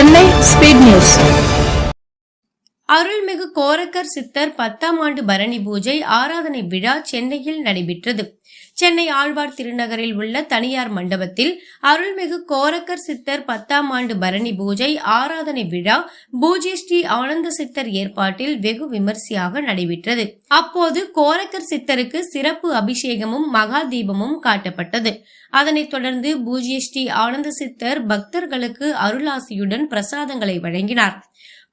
Chennai speed news. அருள்மிகு கோரக்கர் சித்தர் பத்தாம் ஆண்டு பரணி பூஜை ஆராதனை விழா சென்னையில் நடைபெற்றது. சென்னை ஆழ்வார் திருநகரில் உள்ள தனியார் மண்டபத்தில் அருள்மிகு கோரக்கர் சித்தர் பத்தாம் ஆண்டு பரணி பூஜை ஆராதனை விழா பூஜ்ய ஸ்ரீ ஆனந்த சித்தர் ஏற்பாட்டில் வெகு விமர்சையாக நடைபெற்றது. அப்போது கோரக்கர் சித்தருக்கு சிறப்பு அபிஷேகமும் மகா தீபமும் காட்டப்பட்டது. அதனைத் தொடர்ந்து பூஜ்ய ஸ்ரீ ஆனந்த சித்தர் பக்தர்களுக்கு அருளாசியுடன் பிரசாதங்களை வழங்கினார்.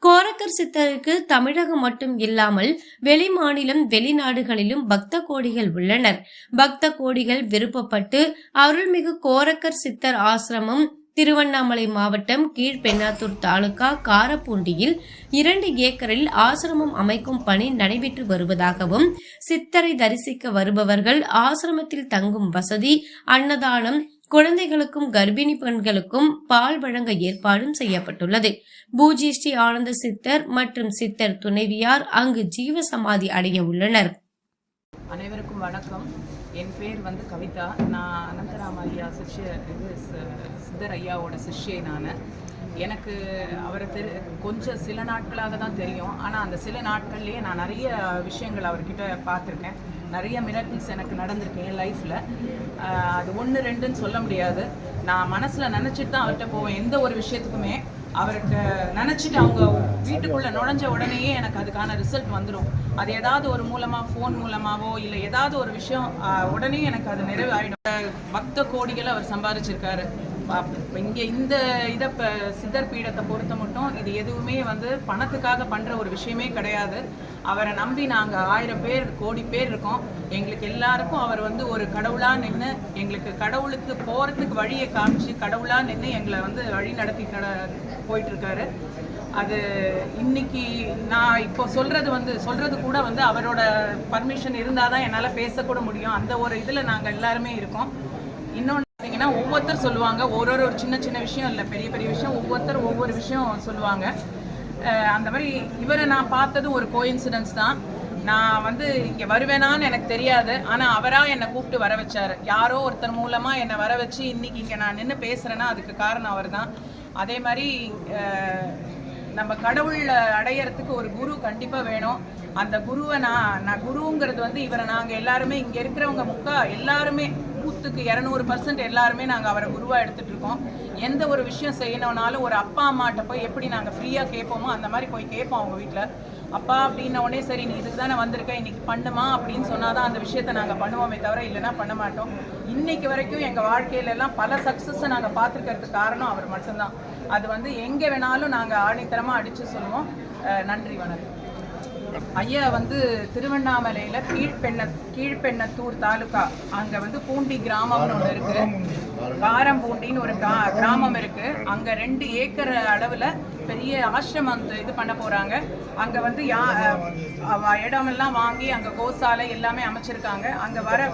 கோரக்கர் சித்தருக்கு தமிழகம் மட்டும் இல்லாமல் வெளி மாநிலம் வெளிநாடுகளிலும் பக்த கோடிகள் உள்ளனர். பக்த கோடிகள் விருப்பப்பட்டு அருள்மிகு கோரக்கர் சித்தர் ஆசிரமம் திருவண்ணாமலை மாவட்டம் கீழ்பெண்ணாத்தூர் தாலுகா காரப்பூண்டியில் இரண்டு ஏக்கரில் ஆசிரமம் அமைக்கும் பணி நடைபெற்று வருவதாகவும் சித்தரை தரிசிக்க வருபவர்கள் ஆசிரமத்தில் தங்கும் வசதி அன்னதானம் குழந்தைகளுக்கும் கர்ப்பிணி பெண்களுக்கும் பால் வழங்க ஏற்பாடும் செய்யப்பட்டுள்ளது. பூஜ்ய ஸ்ரீ ஆனந்த சித்தர் மற்றும் சித்தர் துணைவியார் அங்கு ஜீவ சமாதி அடைய உள்ளனர். அனைவருக்கும் வணக்கம். என் பேர் வந்து கவிதா. நான் அனந்தராம ஐயா சிஷ்ய இது சித்தர் ஐயாவோட சிஷ்யை நான். எனக்கு அவரை தெரி கொஞ்சம் சில நாட்களாக தான் தெரியும். ஆனால் அந்த சில நாட்கள்லேயே நான் நிறைய விஷயங்கள் அவர்கிட்ட பார்த்துருக்கேன். நிறைய மிரட்டில்ஸ் எனக்கு நடந்திருக்கு என் லைஃப்பில் அது ஒன்று ரெண்டுன்னு சொல்ல முடியாது. நான் மனசில் நினச்சிட்டு தான் அவர்கிட்ட போவேன். எந்த ஒரு விஷயத்துக்குமே அவருக்கு நினச்சிட்டு அவங்க வீட்டுக்குள்ளே நுழைஞ்ச உடனேயே எனக்கு அதுக்கான ரிசல்ட் வந்துடும் அது ஏதாவது ஒரு மூலமாக ஃபோன் மூலமாகவோ இல்லை ஏதாவது ஒரு விஷயம் உடனே எனக்கு அது நிறைவு ஆகிடும் பக்த கோடிகளை அவர் சம்பாதிச்சிருக்காரு. இங்கே இந்த இதை இப்போ சித்தர் பீடத்தை பொறுத்த மட்டும் இது எதுவுமே வந்து பணத்துக்காக பண்ணுற ஒரு விஷயமே கிடையாது. அவரை நம்பி நாங்கள் ஆயிரம் பேர் கோடி பேர் இருக்கோம். எங்களுக்கு எல்லாருக்கும் அவர் வந்து ஒரு கடவுளாக நின்று எங்களுக்கு கடவுளுக்கு போகிறதுக்கு வழியை காமிச்சு கடவுளாக நின்று எங்களை வந்து வழி நடத்தி கட போயிட்டுருக்காரு. அது இன்னைக்கு நான் இப்போ சொல்கிறது வந்து சொல்கிறது கூட வந்து அவரோட பர்மிஷன் இருந்தால் தான் என்னால் பேசக்கூட முடியும். அந்த ஒரு இதில் நாங்கள் எல்லாருமே இருக்கோம். இன்னொன்று பார்த்தீங்கன்னா ஒவ்வொருத்தர் சொல்லுவாங்க. ஒரு ஒரு ஒரு சின்ன சின்ன விஷயம் இல்லை பெரிய பெரிய விஷயம். ஒவ்வொருத்தர் ஒவ்வொரு விஷயம் சொல்லுவாங்க. அந்த மாதிரி இவரை நான் பார்த்ததும் ஒரு கோயின்சிடன்ஸ் தான். நான் வந்து இங்கே வருவேனான்னு எனக்கு தெரியாது. ஆனால் அவராக என்னை கூப்பிட்டு வர வச்சார். யாரோ ஒருத்தர் மூலமாக என்னை வர வச்சு இன்னைக்கு இங்கே நான் நின்று பேசுகிறேன்னா அதுக்கு காரணம் அவர் தான் அதே மாதிரி நம்ம கடவுள் அடையறதுக்கு ஒரு குரு கண்டிப்பாக வேணும். அந்த குருவை நான் நான் குருங்கிறது வந்து இவரை நாங்கள் எல்லாருமே இங்கே இருக்கிறவங்க முக்கா எல்லாருமே நூற்றுக்கு இரநூறு பர்சன்ட் எல்லாருமே நாங்கள் அவரை உருவாக எடுத்துகிட்டு இருக்கோம் எந்த ஒரு விஷயம் செய்யணும்னாலும் ஒரு அப்பா அம்மாட்ட போய் எப்படி நாங்கள் ஃப்ரீயாக கேட்போமோ அந்த மாதிரி போய் கேட்போம் அவங்க வீட்டில் அப்பா அப்படின்ன உடனே சரி நீ இதுக்கு தானே வந்திருக்க இன்னைக்கு பண்ணுமா அப்படின்னு சொன்னால் தான் அந்த விஷயத்தை நாங்கள் பண்ணுவோமே தவிர இல்லைன்னா பண்ண மாட்டோம். இன்னைக்கு வரைக்கும் எங்கள் வாழ்க்கையில எல்லாம் பல சக்ஸஸை நாங்கள் பார்த்துருக்கிறதுக்கு காரணம் அவர் மட்டும்தான். அது வந்து எங்கே வேணாலும் நாங்கள் ஆணித்தரமாக அடித்து சொல்லுவோம். நன்றி வணக்கம். ஐயா வந்து திருவண்ணாமலையில கீழ்பெண்ண கீழ்பெண்ணத்தூர் தாலுகா. அங்க வந்து பூண்டி கிராமம்னு ஒன்று இருக்கு. காரம்பூண்டின்னு ஒரு கிரா- கிராமம் இருக்கு. அங்க ரெண்டு ஏக்கர் அளவுல பெரிய ஆசிரமம் இது பண்ண போறாங்க. அங்க வந்து யா அவ இடமெல்லாம் வாங்கி அங்க கோசாலை எல்லாமே அமைச்சிருக்காங்க. அங்க வர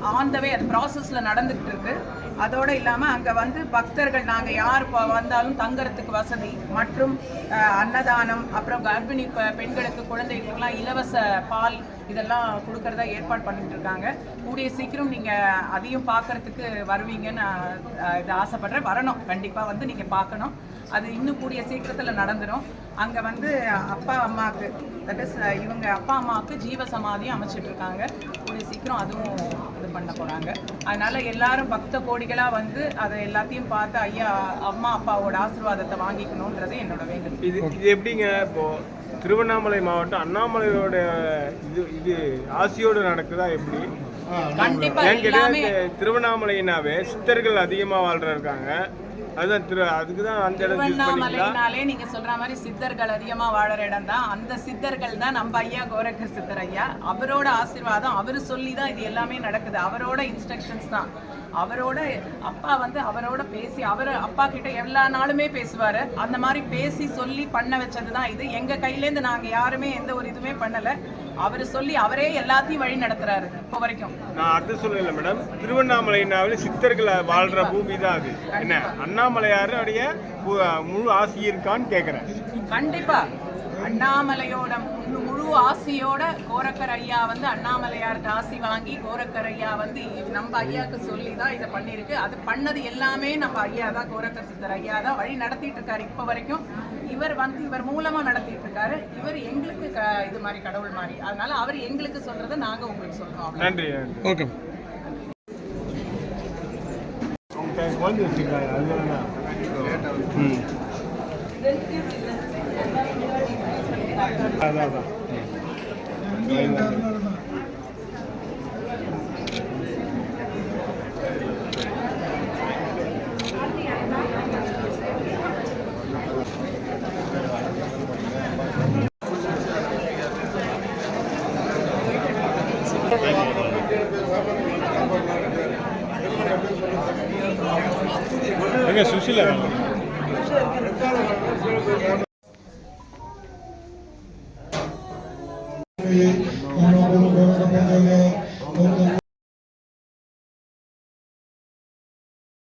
ஆன் த வே அது ப்ராசஸ்ல நடந்துகிட்டு இருக்கு. அதோடு இல்லாமல் அங்கே வந்து பக்தர்கள் நாங்கள் யார் இப்போ வந்தாலும் தங்கறதுக்கு வசதி மற்றும் அன்னதானம் அப்புறம் கர்ப்பிணி பெண்களுக்கு குழந்தைகளுக்கெல்லாம் இலவச பால் இதெல்லாம் கொடுக்கறதா ஏற்பாடு பண்ணிட்டு இருக்காங்க. கூடிய சீக்கிரம் நீங்கள் அதையும் பார்க்கறதுக்கு வருவீங்கன்னு நான் இது ஆசைப்படுறேன். வரணும். கண்டிப்பாக வந்து நீங்கள் பார்க்கணும் அது இன்னும் கூடிய சீக்கிரத்தில் நடந்துடும் அங்கே வந்து அப்பா அம்மாவுக்கு தட் இஸ் இவங்க அப்பா அம்மாவுக்கு ஜீவ சமாதியும் அமைச்சிட்டு இருக்காங்க கூடிய சீக்கிரம் அதுவும் இது பண்ண போகிறாங்க அதனால எல்லாரும் பக்த கோடிகளாக வந்து அதை எல்லாத்தையும் பார்த்து ஐயா அம்மா அப்பாவோட ஆசீர்வாதத்தை வாங்கிக்கணுன்றது என்னோட வேண்டுதல் இது இது எப்படிங்க? இப்போ திருவண்ணாமலை மாவட்டம் அண்ணாமலையோட இது இது ஆசியோடு நடக்குதா எப்படி? கண்டிப்பா ஏன்னு கேட்டா எல்லாமே இந்த திருவண்ணாமலைனாவே சித்தர்கள் அதிகமா வாழ்ற இருக்காங்க. அதுதான் திரு அதுக்கு தான் அந்த இடம் திருவண்ணாமலைனாலே நீங்க சொல்ற மாதிரி சித்தர்கள் அதிகமா வாழற இடம் தான் அந்த சித்தர்கள் தான் நம்ம ஐயா கோரக்கர் சித்தர் ஐயா. அவரோட ஆசீர்வாதம் அவர் சொல்லி தான் இது எல்லாமே நடக்குது. அவரோட இன்ஸ்ட்ரக்ஷன்ஸ் தான். அவரோட அப்பா வந்து அவரோட பேசி அவர் அப்பா கிட்ட எல்லா நாளுமே பேசுவாரு. அந்த மாதிரி பேசி சொல்லி பண்ண வச்சது தான் இது. எங்க கையிலேருந்து நாங்க யாருமே எந்த ஒரு இதுவுமே பண்ணல. அவர் சொல்லி அவரே எல்லாத்தையும் வழி நடத்துறாரு இப்போ வரைக்கும். நான் அது சொல்லல மேடம். திருவண்ணாமலைனாவே சித்தர்கள் வாழ்ற பூமி தான் அது. என்ன? அண்ணாமலையாருடைய முழு ஆசி இருக்கான்னு கேட்குறேன் கண்டிப்பா. அண்ணாமலையோட முழு முழு ஆசியோட கோரக்கர் ஐயா வந்து அண்ணாமலையாருக்கு ஆசி வாங்கி கோரக்கர் ஐயா வந்து நம்ம ஐயாவுக்கு சொல்லி தான் இதை பண்ணியிருக்கு. அது பண்ணது எல்லாமே நம்ம ஐயா தான் கோரக்கர் சித்தர் ஐயா தான் வழி நடத்திட்டு இருக்காரு இப்போ வரைக்கும். இவர் வந்து இவர் மூலமா நடத்திட்டு இருக்காரு. இவர் எங்களுக்கு க- இது மாதிரி கடவுள் மாதிரி. அதனால அவர் எங்களுக்கு சொல்றதை நாங்க உங்களுக்கு சொல்றோம். நன்றி ஓகே குழந்தை வச்சுருக்காங்க அதுதான் Venga, sushi le. অনুকূল গৌরব জল